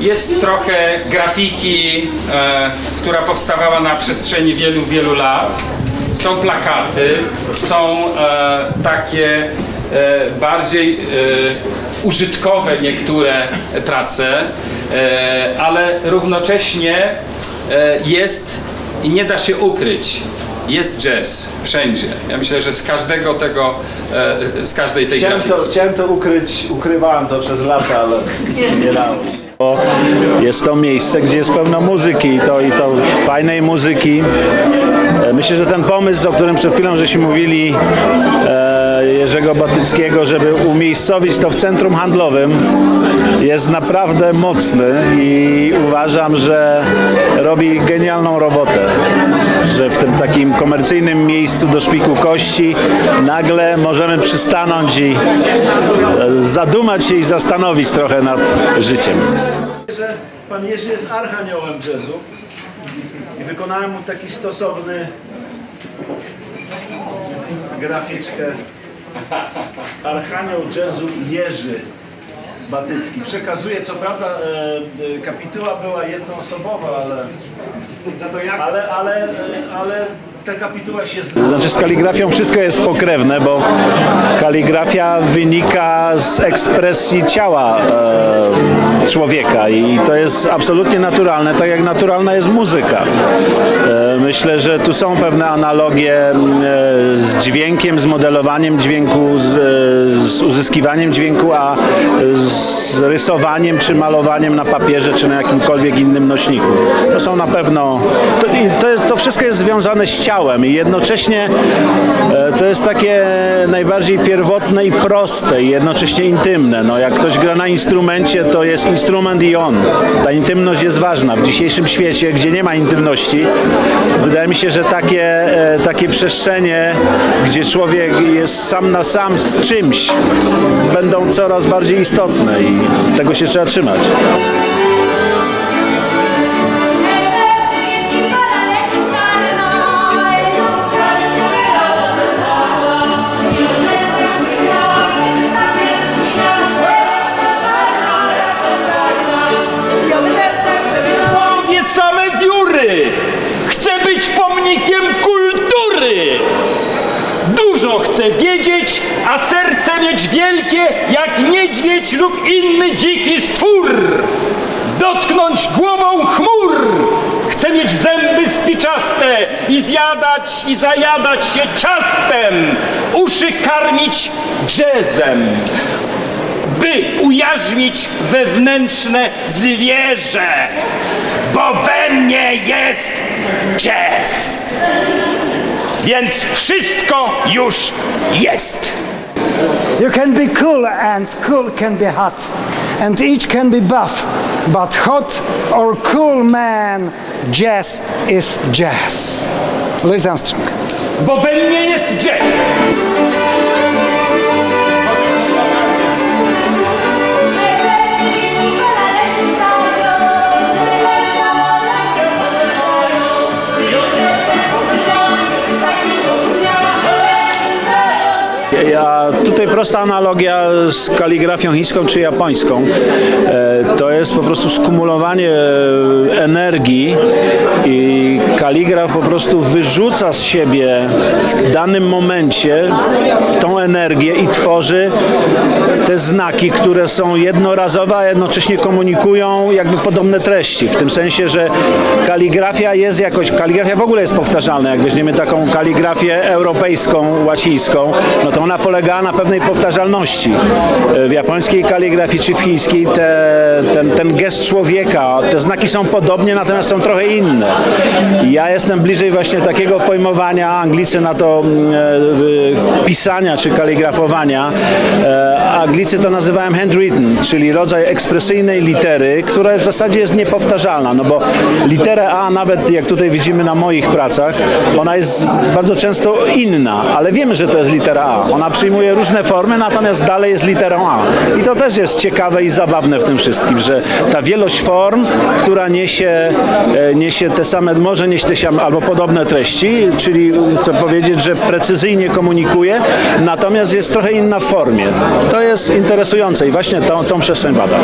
Jest trochę grafiki, e, która powstawała na przestrzeni wielu, wielu lat. Są plakaty, są e, takie e, bardziej e, użytkowe niektóre prace, e, ale równocześnie e, jest i nie da się ukryć. Jest jazz wszędzie. Ja myślę, że z każdego tego, e, z każdej tej Chciałem grafiki. to, chciałem to ukryć, ukrywałem to przez lata, ale nie dało się. Bo Jest to miejsce, gdzie jest pełno muzyki i to, i to fajnej muzyki. E, Myślę, że ten pomysł, o którym przed chwilą żeśmy mówili, e, Jerzego Batyckiego, żeby umiejscowić to w centrum handlowym, jest naprawdę mocny i uważam, że robi genialną robotę. Że w tym takim komercyjnym miejscu do szpiku kości nagle możemy przystanąć i e, zadumać się i zastanowić trochę nad życiem. Że pan Jerzy jest archaniołem jazzu i wykonałem mu taki stosowny graficzkę Archanioł jazzu Jerzy Batycki. Przekazuje, co prawda e, e, kapituła była jednoosobowa, ale ale, ale, e, ale ta kapituła się zna. Znaczy z kaligrafią wszystko jest pokrewne, bo kaligrafia wynika z ekspresji ciała e, człowieka i to jest absolutnie naturalne, tak jak naturalna jest muzyka. E, myślę, że tu są pewne analogie e, z dźwiękiem, z modelowaniem dźwięku, z, z uzyskiwaniem dźwięku, a z rysowaniem czy malowaniem na papierze czy na jakimkolwiek innym nośniku. To są na pewno, to, to, to wszystko jest związane z ciałem i jednocześnie e, to jest takie najbardziej pierwotne i proste i jednocześnie intymne. No, jak ktoś gra na instrumencie, to jest instrument i on. Ta intymność jest ważna. W dzisiejszym świecie, gdzie nie ma intymności, wydaje mi się, że takie, e, takie przestrzenie, gdzie człowiek jest sam na sam z czymś, będą coraz bardziej istotne i tego się trzeba trzymać. Pomnikiem kultury! Dużo chcę wiedzieć, a serce mieć wielkie jak niedźwiedź lub inny dziki stwór! Dotknąć głową chmur! Chcę mieć zęby spiczaste i zjadać i zajadać się ciastem! Uszy karmić jazzem! by ujarzmić wewnętrzne zwierzę, bo we mnie jest jazz. Więc wszystko już jest. You can be cool and cool can be hot. And each can be buff. But hot or cool man, jazz is jazz. Louis Armstrong. Bo we mnie jest jazz. Ja, tutaj prosta analogia z kaligrafią chińską czy japońską. E, to jest po prostu skumulowanie e, energii i kaligraf po prostu wyrzuca z siebie w danym momencie tą energię i tworzy te znaki, które są jednorazowe, a jednocześnie komunikują jakby podobne treści. W tym sensie, że kaligrafia jest jakoś, kaligrafia w ogóle jest powtarzalna. Jak weźmiemy taką kaligrafię europejską, łacińską, no to ona polega na pewnej powtarzalności. W japońskiej kaligrafii czy w chińskiej te, ten, ten gest człowieka, te znaki są podobnie, natomiast są trochę inne. Ja jestem bliżej właśnie takiego pojmowania, Anglicy na to mm, e, pisania czy kaligrafowania. E, Anglicy to nazywają handwritten, czyli rodzaj ekspresyjnej litery, która w zasadzie jest niepowtarzalna, no bo litera A, nawet jak tutaj widzimy na moich pracach, ona jest bardzo często inna, ale wiemy, że to jest litera A. Ona przyjmuje różne formy, natomiast dalej jest literą A. I to też jest ciekawe i zabawne w tym wszystkim, że ta wielość form, która niesie, e, niesie te same, może nieść te same albo podobne treści, czyli chcę powiedzieć, że precyzyjnie komunikuje, natomiast jest trochę inna w formie. To jest interesujące i właśnie tą, tą przestrzeń badam.